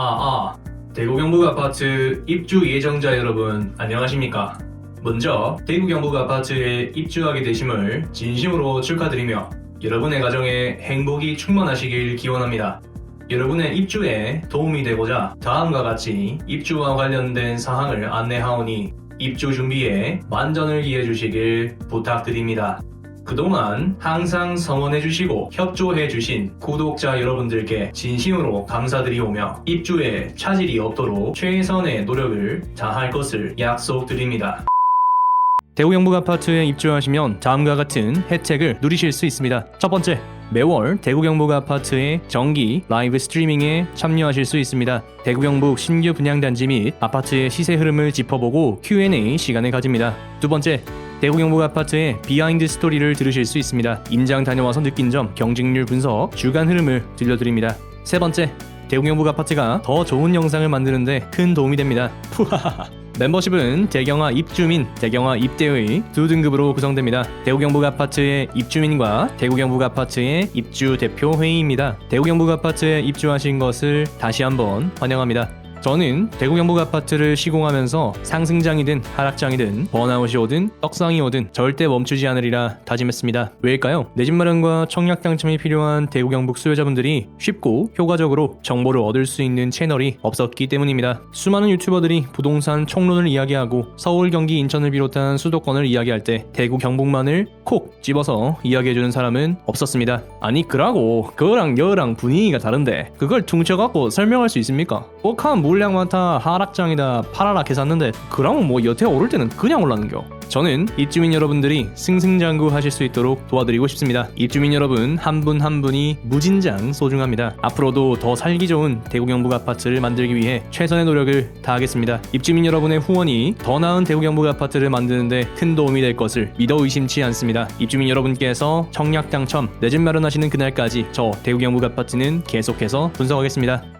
아, 아. 대구 경북 아파트 입주 예정자 여러분, 안녕하십니까? 먼저 대구 경북 아파트에 입주하게 되심을 진심으로 축하드리며 여러분의 가정에 행복이 충만하시길 기원합니다. 여러분의 입주에 도움이 되고자 다음과 같이 입주와 관련된 사항을 안내하오니 입주 준비에 만전을 기해 주시길 부탁드립니다. 그동안 항상 성원해주시고 협조해주신 구독자 여러분들께 진심으로 감사드리오며 입주에 차질이 없도록 최선의 노력을 다할 것을 약속드립니다. 대구 경북 아파트에 입주하시면 다음과 같은 혜택을 누리실 수 있습니다. 첫 번째, 매월 대구 경북 아파트의 정기 라이브 스트리밍에 참여하실 수 있습니다. 대구 경북 신규 분양 단지 및 아파트의 시세 흐름을 짚어보고 Q&A 시간을 가집니다. 두 번째, 대구 경북 아파트의 비하인드 스토리를 들으실 수 있습니다. 임장 다녀와서 느낀 점, 경쟁률 분석, 주간 흐름을 들려드립니다. 세 번째, 대구 경북 아파트가 더 좋은 영상을 만드는데 큰 도움이 됩니다. 멤버십은 대경화 입주민, 대경화 입대의 두 등급으로 구성됩니다. 대구 경북 아파트의 입주민과 대구 경북 아파트의 입주 대표 회의입니다. 대구 경북 아파트에 입주하신 것을 다시 한번 환영합니다. 저는 대구 경북 아파트를 시공하면서 상승장이든 하락장이든 번아웃이 오든 떡상이 오든 절대 멈추지 않으리라 다짐했습니다. 왜일까요? 내 집 마련과 청약 당첨이 필요한 대구 경북 수요자분들이 쉽고 효과적으로 정보를 얻을 수 있는 채널이 없었기 때문입니다. 수많은 유튜버들이 부동산 총론을 이야기하고 서울, 경기, 인천을 비롯한 수도권을 이야기할 때 대구 경북만을 콕 집어서 이야기해주는 사람은 없었습니다. 아니 그라고 그거랑 여랑 분위기가 다른데 그걸 퉁쳐갖고 설명할 수 있습니까? 꼭한 물량 많다 하락장이다 팔아라 계산는데 그러면 뭐 여태 오를 때는 그냥 올랐는겨 저는 입주민 여러분들이 승승장구 하실 수 있도록 도와드리고 싶습니다. 입주민 여러분 한분한 분이 무진장 소중합니다. 앞으로도 더 살기 좋은 대구 경북 아파트를 만들기 위해 최선의 노력을 다하겠습니다. 입주민 여러분의 후원이 더 나은 대구 경북 아파트를 만드는데 큰 도움이 될 것을 믿어 의심치 않습니다. 입주민 여러분께서 청약 당첨 내 집 마련하시는 그날까지 저 대구 경북 아파트는 계속해서 분석하겠습니다